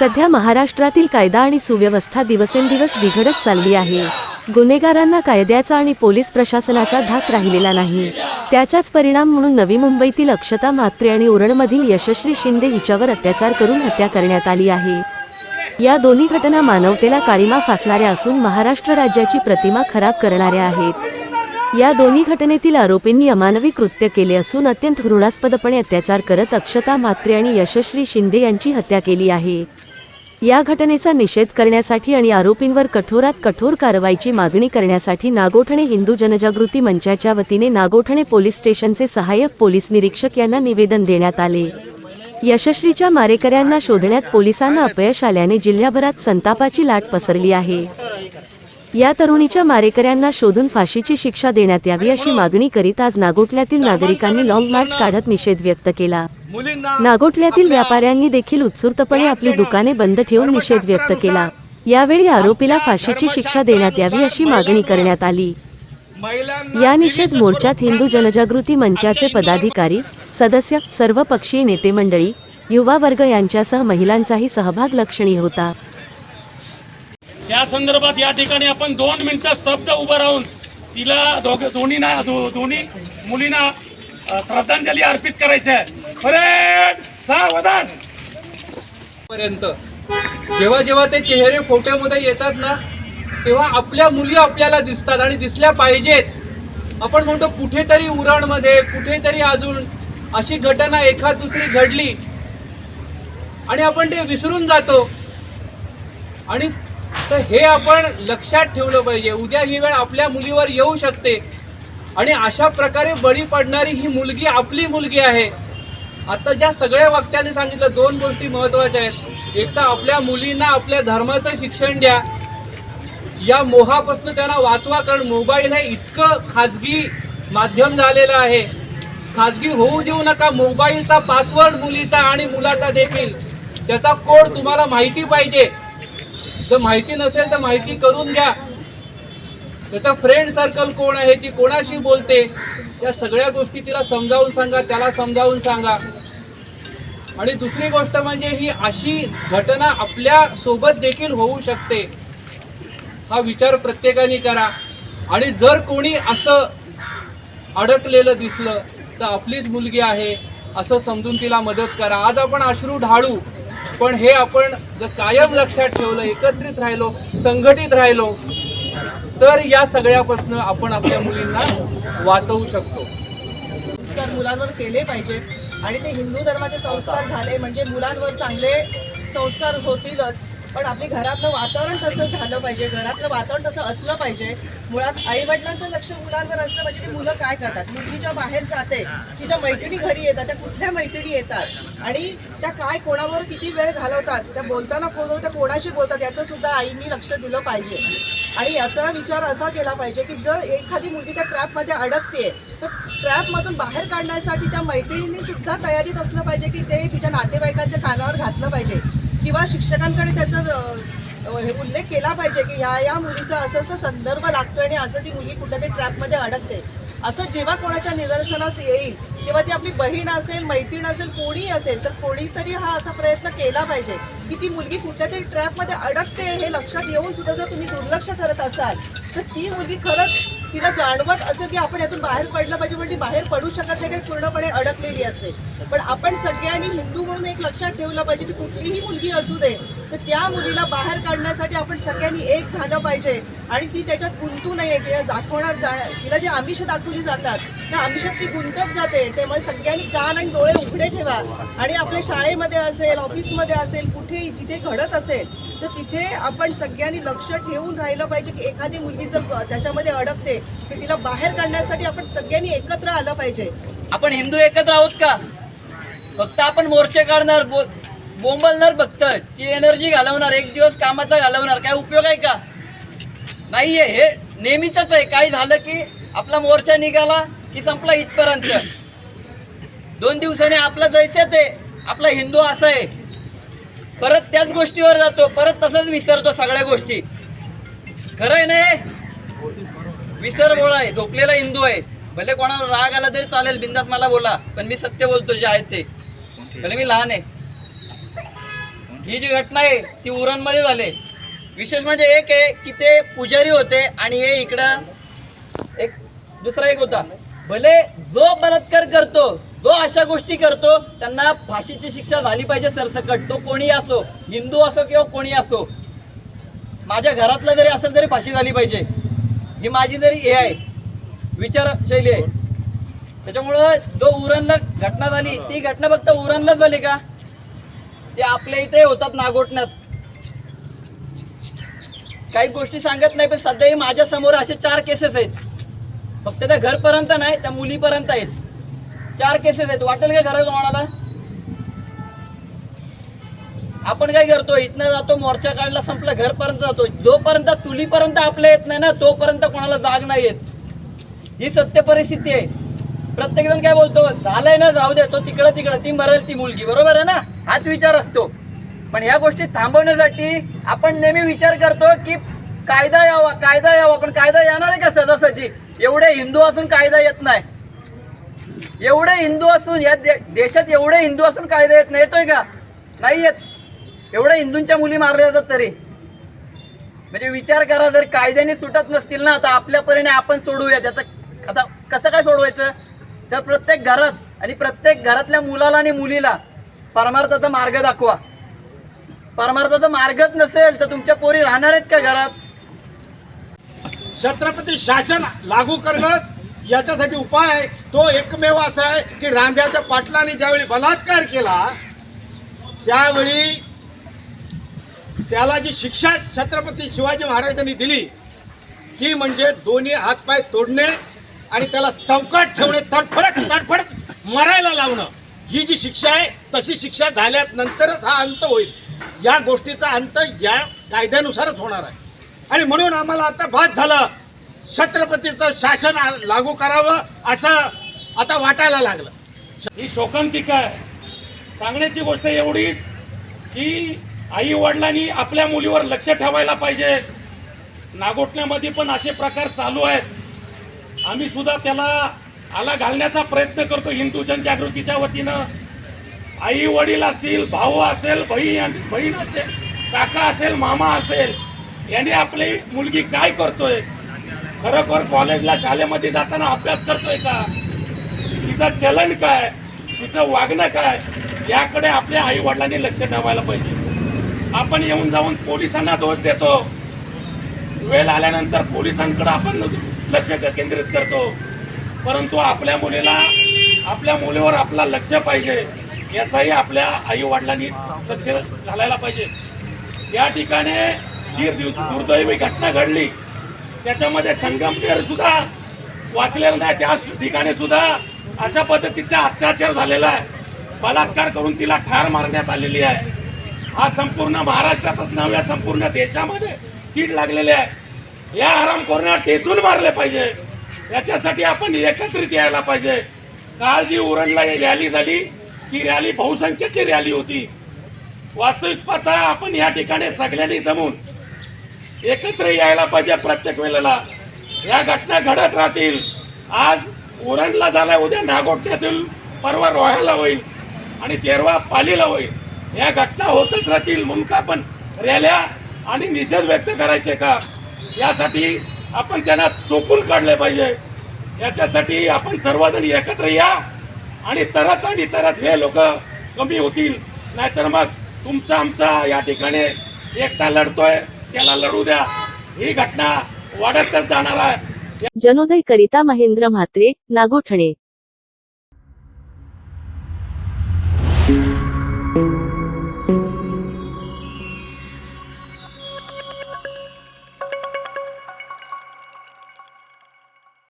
सध्या महाराष्ट्रातील कायदा आणि सुव्यवस्था दिवसेंदिवस बिघडत चालली आहे. गुन्हेगारांना कायद्याचा आणि पोलीस प्रशासनाचा धाक राहिलेला नाही. त्याचाच परिणाम म्हणून नवी मुंबईतील अक्षता म्हात्रे आणि उरणमधील यशस्वी शिंदे हिच्यावर अत्याचार करून हत्या करण्यात आली आहे. या दोन्ही घटना मानवतेला काळीमा फासणाऱ्या असून महाराष्ट्र राज्याची प्रतिमा खराब करणाऱ्या आहेत. या दोन्ही घटनेतील आरोपींनी अमानवी कृत्य केले असून अत्यंत घृणास्पदपणे अत्याचार करत अक्षता म्हात्रे आणि यशस्वी शिंदे यांची हत्या केली आहे. या घटनेचा निषेध करण्यासाठी आणि आरोपींवर कठोरात कठोर कारवाईची मागणी करण्यासाठी नागोठणे हिंदू जनजागृती मंचाच्या वतीने नागोठणे पोलीस स्टेशनचे सहाय्यक पोलीस निरीक्षक यांना निवेदन देण्यात आले. यशस्वीच्या मारेकऱ्यांना शोधण्यात पोलिसांना अपयश आल्याने जिल्ह्याभरात संतापाची लाट पसरली आहे. या तरुणीच्या मारेकऱ्यांना शोधून फाशीची शिक्षा देण्यात यावी अशी मागणी करीत आज नागोठण्यातील नागरिकांनी लॉंग मार्च काढत निषेध व्यक्त केला. मुलींना नागोठण्यातील व्यापाऱ्यांनी देखील उत्स्फूर्तपणे आपली दुकाने बंद ठेवून निषेध व्यक्त केला. यावेळी आरोपीला फाशीची शिक्षा देण्यात यावी अशी मागणी करण्यात आली. या निषेध मोर्चात हिंदू जनजागृती मंचाचे पदाधिकारी सदस्य सर्व पक्षीय नेते मंडळी युवा वर्ग यांच्यासह महिलांचाही सहभाग लक्षणीय होता. त्या संदर्भात या ठिकाणी आपण दोन मिनिटं स्तब्ध उभं राहून तिला दोघ दोन्हीना दो- दोन्ही मुलींना श्रद्धांजली अर्पित करायची आहे. परेड! सावधान! पर्यंत. जेव्हा जेव्हा ते चेहरे फोटोमध्ये येतात ना तेव्हा आपल्या मुली आपल्याला दिसतात आणि दिसल्या पाहिजेत. आपण म्हणतो कुठेतरी उरणमध्ये कुठेतरी अजून अशी घटना एखाद दुसरी घडली आणि आपण ते विसरून जातो. आणि तर हे आपण लक्षात ठेवलं पाहिजे. उद्या ही वेळ आपल्या मुलीवर येऊ शकते. आणि अशा प्रकारे बळी पडणारी ही मुलगी आपली मुलगी आहे. आता ज्या सगळ्या वक्त्यांनी सांगितलं दोन गोष्टी महत्त्वाच्या आहेत. एक तर आपल्या मुलींना आपल्या धर्माचं शिक्षण द्या. या मोहापासून त्यांना वाचवा कारण मोबाईल हे इतकं खाजगी माध्यम झालेलं आहे. खाजगी होऊ देऊ नका मोबाईलचा पासवर्ड मुलीचा आणि मुलाचा देखील. त्याचा कोड तुम्हाला माहिती पाहिजे. जर माहिती नसेल तर माहिती करून घ्या. त्याचा फ्रेंड सर्कल कोण आहे ती कोणाशी बोलते? या सगळ्या गोष्टी तिला समजावून सांगा त्याला समजावून सांगा. आणि दुसरी गोष्ट म्हणजे ही अशी घटना आपल्यासोबत देखील होऊ शकते. हा विचार प्रत्येकाने करा. आणि जर कोणी असं अडकलेलं दिसलं तर आपलीच मुलगी आहे असं समजून तिला मदत करा. आज आपण अश्रू ढाळू. पण हे आपण जर कायम लक्षात ठेवलं एकत्रित राहिलो संघटित राहिलो तर या सगळ्यापासून आपण आपल्या मुलींना वाचवू शकतो. संस्कार मुलांवर केले पाहिजेत आणि ते हिंदू धर्माचे संस्कार झाले म्हणजे मुलांवर चांगले संस्कार होतीलच. पण आपली घरातलं वातावरण तसं झालं पाहिजे घरातलं वातावरण तसं असलं पाहिजे. मुळात आईवडिलांचं लक्ष मुलांवर असलं पाहिजे म्हणजे की मुलं काय करतात? मुलगी जेव्हा बाहेर जाते तिच्या मैत्रिणी घरी येतात त्या कुठल्या मैत्रिणी येतात? आणि त्या काय कोणावर किती वेळ घालवतात? त्या बोलताना फोनवर त्या कोणाशी बोलतात? याचं सुद्धा आईनी लक्ष दिलं पाहिजे. आणि याचा विचार असा केला पाहिजे की जर एखादी मुलगी त्या ट्रॅपमध्ये अडकते तर ट्रॅपमधून बाहेर काढण्यासाठी त्या मैत्रिणींनी सुद्धा तयारीत असलं पाहिजे की ते तिच्या नातेवाईकांच्या कानावर घातलं पाहिजे. किंवा शिक्षकांकडे त्याचा उल्लेख केला पाहिजे की ह्या या मुलीचा असं असं संदर्भ लागतोय आणि असं ती मुलगी कुठल्या तरी ट्रॅपमध्ये अडकते. असं जेव्हा कोणाच्या निदर्शनास येईल तेव्हा ती आपली बहीण असेल मैत्रीण असेल कोणी असेल तर कोणीतरी हा असा प्रयत्न केला पाहिजे की ती मुलगी कुठल्या तरी ट्रॅपमध्ये अडकते हे लक्षात येऊन सुद्धा जर तुम्ही दुर्लक्ष करत असाल तर ती मुलगी खरंच तिला जाणवत असं की आपण यातून बाहेर पडलं पाहिजे पण ती बाहेर पडू शकत नाही पूर्णपणे अडकलेली असते. पण आपण सगळ्यांनी हिंदू म्हणून एक लक्षात ठेवलं पाहिजे की कुठलीही मुलगी असू दे तर त्या मुलीला बाहेर काढण्यासाठी आपण सगळ्यांनी एक झालं पाहिजे. आणि ती त्याच्यात गुंतू नये तिला दाखवणार जा तिला जे आमिष दाखवली जातात त्या आमिषात ती गुंतत जाते. त्यामुळे सगळ्यांनी कान आणि डोळे उघडे ठेवा. आणि आपल्या शाळेमध्ये असेल ऑफिसमध्ये असेल कुठे जिथे घडत असेल तर तिथे आपण सगळ्यांनी लक्ष ठेवून राहिलं पाहिजे की एखादी मुलगी जर त्याच्यामध्ये अडकते तर तिला बाहेर काढण्यासाठी आपण सगळ्यांनी एकत्र आलं पाहिजे. आपण हिंदू एकत्र आहोत का? फक्त आपण मोर्चे काढणार बोंबलणार फक्त. ची एनर्जी घालवणार एक दिवस कामाचा घालवणार. काय उपयोग आहे का? नाहीये. हे नेहमीच आहे. काय झालं की आपला मोर्चा निघाला की संपला इथपर्यंत. दोन दिवसाने आपला जैसे ते आपला हिंदू असं आहे. परत त्याच गोष्टीवर जातो. परत तसंच विसरतो सगळ्या गोष्टी. खरं आहे ना हे? विसर बोळा आहे. झोपलेला हिंदू आहे. भले कोणाला राग आला तरी चालेल. बिंदास मला बोला. पण मी सत्य बोलतो जे आहे ते. भले मी लहान आहे. ही जी घटना आहे ती उरणमध्ये झाली. विशेष म्हणजे एक आहे की ते पुजारी होते आणि हे इकडं एक दुसरा एक होता. भले जो बलात्कार करतो जो अशा गोष्टी करतो त्यांना फाशीची शिक्षा झाली पाहिजे सरसकट. तो कोणी असो हिंदू असो किंवा कोणी असो माझ्या घरातलं जरी असेल तरी फाशी झाली पाहिजे. ही माझी जरी हे आहे विचारशैली आहे. त्याच्यामुळं जो उरणला घटना झाली ती घटना फक्त उरणलाच झाली का? ते आपल्या इथे होतात नागोटण्यात. काही गोष्टी सांगत नाही पण सध्याही माझ्यासमोर असे चार केसेस आहेत. फक्त त्या घरपर्यंत नाही त्या मुलीपर्यंत आहेत. चार केसेस आहेत. वाटेल का घरा कोणाला? आपण काय करतो इथनं जातो मोर्चा काढला संपला घरपर्यंत जातो. जोपर्यंत चुलीपर्यंत आपल्या येत नाही ना तोपर्यंत कोणाला जाग नाही येत. ही सत्य परिस्थिती आहे. प्रत्येक जण काय बोलतो झालंय ना जाऊ दे. तो तिकडं तिकडं ती मरेल ती मुलगी बरोबर आहे ना? हाच विचार असतो. पण ह्या गोष्टी थांबवण्यासाठी आपण नेहमी विचार करतो की कायदा यावा कायदा यावा पण कायदा येणार आहे का सहजासहजी एवढे हिंदू असून कायदा येत नाही. एवढे हिंदू असून या दे- देशात एवढे हिंदू असून कायदा येत नाही येतोय का? नाही येत. एवढ्या हिंदूंच्या मुली मारल्या जातात तरी. म्हणजे विचार करा जर कायद्याने सुटत नसतील ना तर आपल्या परीने आपण सोडूया. त्याचं आता कसं काय सोडवायचं? तर प्रत्येक घरात आणि प्रत्येक घरातल्या मुलाला आणि मुलीला परमार्थाचा मार्ग दाखवा. परमार्थाचा मार्गच नसेल तर तुमच्या पोरी राहणार आहेत का घरात? छत्रपती शासन लागू करणं याच्यासाठी उपाय तो एकमेव असा आहे की रांध्याच्या पाटलाने ज्यावेळी बलात्कार केला त्यावेळी त्याला जी शिक्षा छत्रपती शिवाजी महाराजांनी दिली ती म्हणजे दोन्ही हातपाय तोडणे आणि त्याला चौकात ठेवणे तडफडत तडफडत मरायला लावणं. ही जी शिक्षा आहे तशी शिक्षा झाल्यानंतरच हा अंत होईल. या गोष्टीचा अंत या कायद्यानुसारच होणार आहे. आणि म्हणून आम्हाला आता बाद झालं. छत्रपतीचं शासन लागू करावं असं आता वाटायला लागलं. ही शोकांतिका आहे. सांगण्याची गोष्ट एवढीच की आई वडिलांनी आपल्या मुलीवर लक्ष ठेवायला पाहिजे. नागोठण्यामध्ये पण असे प्रकार चालू आहेत. आम्ही सुद्धा त्याला आला घालण्याचा प्रयत्न करतो हिंदू जनजागृतीच्या वतीनं. आई वडील असतील भाऊ असेल बहीण बहीण असेल काका असेल मामा असेल याने आपली मुलगी काय करतोय? खरोखर कॉलेजला शाळेमध्ये जाताना अभ्यास करतोय का? तिचं चलन काय? तिचं वागणं काय? याकडे आपल्या आई वडिलांनी लक्ष ठेवायला पाहिजे. आपण येऊन जाऊन पोलिसांना दोष देतो. वेळ आल्यानंतर पोलिसांकडे आपण लक्ष केंद्रित करतो. परंतु आपल्या मुलीला आपल्या मुलीवर आपला लक्ष पाहिजे याचाही आपल्या आई वडिलांनी लक्ष घालायला पाहिजे. या ठिकाणी जी दुर्दैवी घटना घडली त्याच्यामध्ये संगमनेर सुद्धा वाचलेलं नाही त्या ठिकाणी सुद्धा अशा पद्धतीचा अत्याचार झालेला आहे. बलात्कार करून तिला ठार मारण्यात आलेली आहे. हा संपूर्ण महाराष्ट्रातच नव्या संपूर्ण देशामध्ये कीड लागलेली आहे. या आरामखोरांना टेचून मारले पाहिजे. याच्यासाठी आपण एकत्रित यायला पाहिजे. काल जी उरणला रॅली झाली ती रॅली बहुसंख्येची रॅली होती. वास्तविक पाहता आपण या ठिकाणी सगळ्यांनी जमून एकत्र यायला पाहिजे प्रत्येक वेळेला. या घटना घडत राहतील. आज उरणला झाला उद्या नागोठण्यातील परवा रोह्याला होईल आणि तेरवा पालीला होईल. या घटना होतच राहतील म्हणून का आपण रॅल्या आणि निषेध व्यक्त करायचे का? यासाठी आपण त्यांना चोपून काढले पाहिजे. याच्यासाठी आपण सर्वजण एकत्र या आणि तरच आणि तरच हे लोक कमी होतील. नाहीतर मग तुमचा आमचा या ठिकाणी एकटा लढतोय त्याला लढू द्या. ही घटना वाढतच जाणार आहे. जनोदय करिता महेंद्र म्हात्रे नागोठणे.